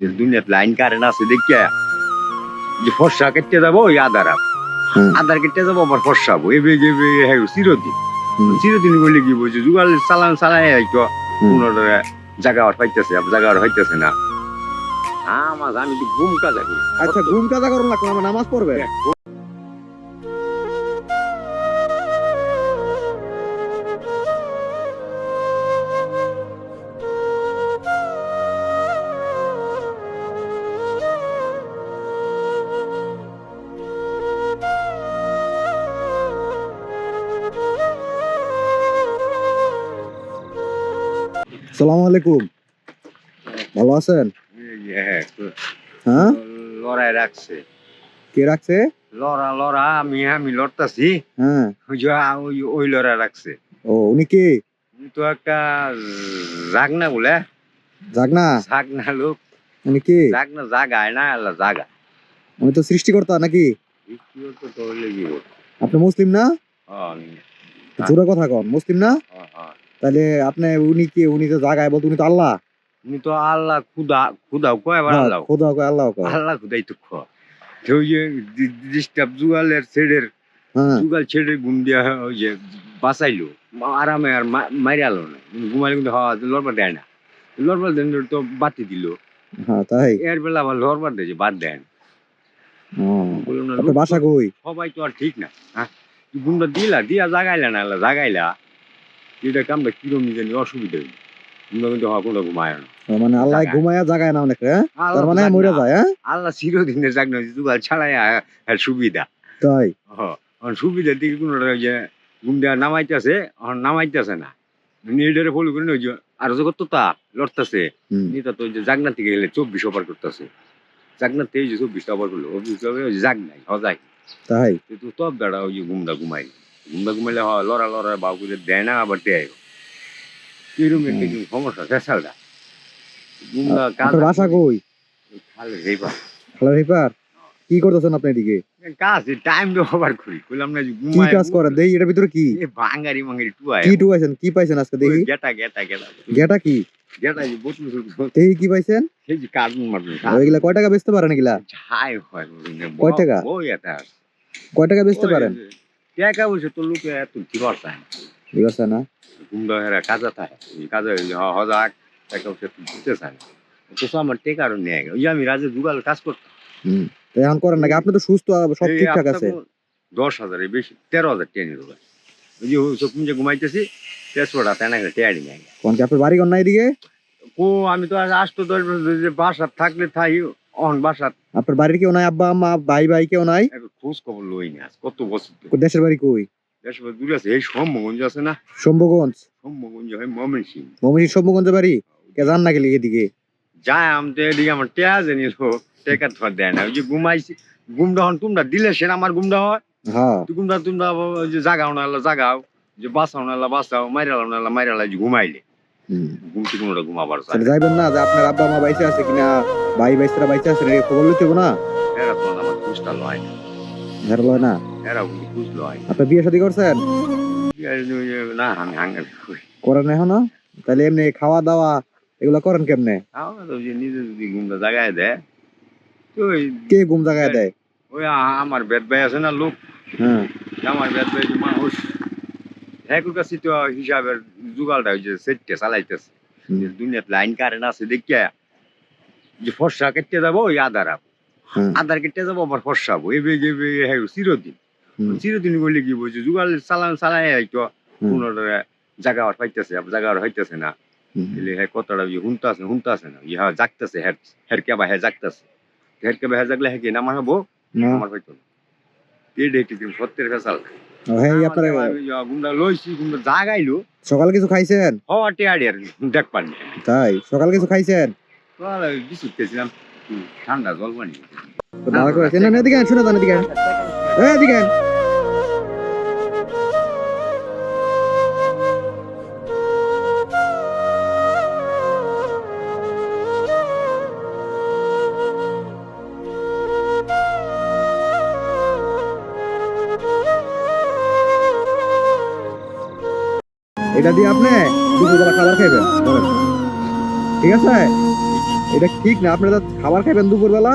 দুনিয়াত line current আছে দেখিয়া যে ফর্সা কেটে যাব ওই আদার আধার আদার কেটে যাব আবার ফর্সা হব এবে এবে হ্যাঁ চিরদিন। চিরদিন বলে কি বলছে যুগাল চালান চালায় হয়তো পুনরায় জায়গা আর পাইতেছে জায়গা আর হইতেছে না আমার আমি তো ঘুম কাজা করি আচ্ছা ঘুম কাজা করুন লাগল আমার নামাজ পড়বে সালাম আলাইকুম। ভালো আছেন? হ্যাঁ? লড়াই রাখছে। কে রাখছে? লড়া লড়া আমি আমি লড়তাছি। হ্যাঁ। ওই ওই রাখছে। ও উনি কে? তো একটা জাগনা বলে। জাগনা? জাগনা লোক। উনি কে? জাগনা জাগায় না আল্লাহ জাগা। উনি তো সৃষ্টিকর্তা নাকি? আপনি মুসলিম না? জোরে কথা কন। মুসলিম না? তাহলে আপনি উনি কে? উনি তো জাগায় বলতে উনি তো আল্লাহ। উনি তো আল্লাহ খুদা খুদাও কয় হ্যাঁ, আল্লাহ খোদা কয়? আল্লাহ কয় আল্লাহ খুদাই তো খ যে ডিস্টার্ব জুগালের ছেড়ের হ্যাঁ। যুগাল ছেড়ে ঘুম দিয়া ওই যে বাঁচাইলো। আরামে আর মারিয়ালো না। ঘুমাইলে কিন্তু হওয়া লড়বার দেয় না। লড়বার দেন তো বাতি দিল। হ্যাঁ তাই। এর বেলা আবার লড়বার দেয় বাদ দেন। বাসা কই? সবাই তো আর ঠিক না। হ্যাঁ ঘুমটা দিলা দিয়া জাগাইলা না জাগাইলা। এটা কামটা কিরম জানি অসুবিধা ঘুমটা কিন্তু ঘুমায় না। মানে আল্লাহ জাগায়। ঘুমায়া জাগায় না অনেক হ্যাঁ? তার মানে মরে যায় হ্যাঁ? আল্লাহ চিরদিনের জাগ না যুগাল ছাড়াই সুবিধা। তাই? হ্যাঁ সুবিধার দিকে কোনো যে ঘুম দেওয়া নামাইতেছে নামাইতেছে না। নেডারে ফলো করে ওই যে আর যে কত তা লড়তেছে তো যে জাগনা থেকে গেলে চব্বিশ ওভার করতেছে। জাগনা থেকে যে চব্বিশ ওভার করল যে জাগ নাই হজাই। তাই? কিন্তু তব দাঁড়া ওই যে ঘুমটা ঘুমাই ঘুমটা ঘুমাইলে হয় লড়া লড়া বাবু করে দেয় না আবার দেয় এরকম একটা। কিন্তু সমস্যা কাজ আপনার কই খালে রিপার কি করতেছেন আপনি এদিকে কাজ টাইম তো ওভার করি কইলাম না কি কাজ দেখি এটার ভিতরে কি এ ভাঙ্গারি ভাঙ্গারি টুয়ায় কি টুকাইছেন কি পাইছেন আজকে দেখি গেটা গেটা গেটা গেটা কি গেটা যে বোতল দেখি কি পাইছেন সেই যে কার্টুন মারবে ওইগুলা কয় টাকা বেচতে পারেন এগুলা ছাই হয় কয় টাকা? ওই এটা কয় টাকা বেচতে পারেন টাকা বলছে তো লোকে এত কি করতে ঠিক আছে না? ঘুমটা হেরা কাজা থাকে কাজা হজাক টাকা বলছে তো দিতে চায় না তো আমার টেকারও নিয়ে গেল আমি রাজে দুগাল কাজ করতাম হুম এখন করেন নাকি আপনি তো সুস্থ আর সব ঠিকঠাক আছে? দশ হাজারের বেশি তেরো হাজার টেনে দেবো ওই যে সব যে ঘুমাইতেছি তেসরোটা তেনা করে টেয়ারি নিয়ে গেল কোন কি আপনার বাড়ি কোন না এদিকে ও আমি তো আসতো দশ বছর যে বাসাত থাকলে থাই অন বাসাত আপনার বাড়ির কেউ নাই আব্বা আম্মা ভাই ভাই কেউ নাই? খোঁজ খবর লই না কত বছর দেশের বাড়ি কই? দূরে আছে এই সম্মগঞ্জ আছে না? হয় সিং। বাড়ি? কে জান না গেলি এদিকে। যায় আমার টেয়া জানি টেকা তোমার দেয় না। ওই যে ঘুমাইছি ঘুমটা হন তোমরা দিলে সেটা আমার ঘুমটা হয়। হ্যাঁ। ঘুমটা তোমরা যে জাগাও না জাগাও। যে বাঁচাও না বাঁচাও মাইরালাও না আল্লাহ মাইরালা যে ঘুমাইলে। কোনোটা ঘুমাবার যাইবেন না যে আপনার আব্বা মা বাইসে আছে কিনা ভাই বাইসরা বাইসে আছে নাকি খবর লইতে না? এরা তোমার আমার লয় না। ধর লয় না? এরা লয় আপনি বিয়ে শাদী করছেন? না আমি হাঙ্গামি করি। করেন এখনও? তাহলে এমনি খাওয়া দাওয়া এগুলো করেন কেমনে? তো নিজে যদি ঘুমটা জাগায় দেয় তো কে ঘুম জায়গায় দেয়? ওই আমার বেদ ভাই আছে না লোক। হ্যাঁ। আমার বেদ ভাই মানুষ। হ্যাকুর কাছে তো হিসাবের যুগালটা ওই যে চালাইতেছে। দুনিয়াত লাইন কারেন্ট আছে দেখিয়া যে ফর্সা কেটে যাব ওই আধার আপ আধার কেটে যাব আবার ফর্সা হব এবে হ্যাঁ চিরদিন। চিরদিন বলে কি বলছে যুগাল চালান চালাই হয়তো। কোনো জায়গা আর পাইতেছে জায়গা আর হইতেছে না। এলে হ্যাঁ কতটা ইয়ে হুনতাছে হুনতাছে না। ইহা জাগতেছে হের হের কেবা হ্যাঁ জাগতেছে। হের কেবা হ্যাঁ জাগলে হ্যাঁ কি না। আমার হয়তো না। ডেটি দিন সত্যের ফেসাল হ্যাঁ আপনার গুন্ডা লইছি গুন্ডা জাগাইলো। সকাল কিছু খাইছেন হওয়া টেয়ারি আর দেখ পানি তাই সকাল কিছু খাইছেন বিস্কুট খেয়েছিলাম ঠান্ডা জল পানি দাঁড়া করে না না, এদিকে শুনে যান এদিকে। এদিকে এটা দিয়ে আপনি দুপুরবেলা খাবার খাইবেন। ঠিক আছে? এটা ঠিক না আপনারা খাবার খাইবেন দুপুরবেলা